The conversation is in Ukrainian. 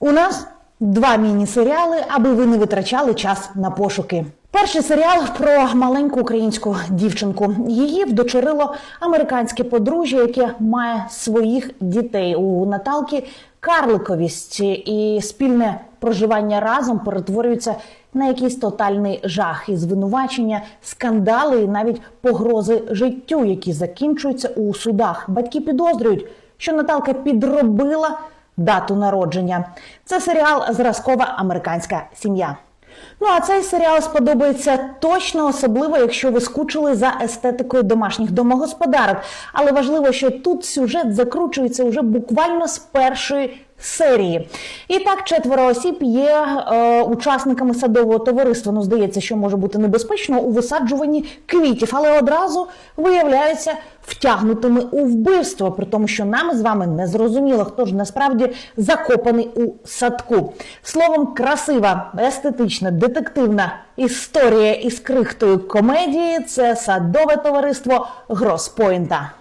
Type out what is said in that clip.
У нас два міні-серіали, аби ви не витрачали час на пошуки. Перший серіал про маленьку українську дівчинку. Її вдочерило американське подружжя, яке має своїх дітей у Наталки. Карликовість і спільне проживання разом перетворюється на якийсь тотальний жах і звинувачення, скандали і навіть погрози життю, які закінчуються у судах. Батьки підозрюють, що Наталка підробила дату народження. Це серіал Зразкова американська сім'я. Ну а цей серіал сподобається точно, особливо якщо ви скучили за естетикою домашніх домогосподарок. Але важливо, що тут сюжет закручується уже буквально з першої серії. І так, четверо осіб є е, учасниками садового товариства. Ну, здається, що може бути небезпечно у висаджуванні квітів, але одразу виявляються втягнутими у вбивство, при тому, що нам з вами не зрозуміло, хто ж насправді закопаний у садку. Словом, красива, естетична, детективна історія із крихтою комедії це садове товариство Гроспойнта.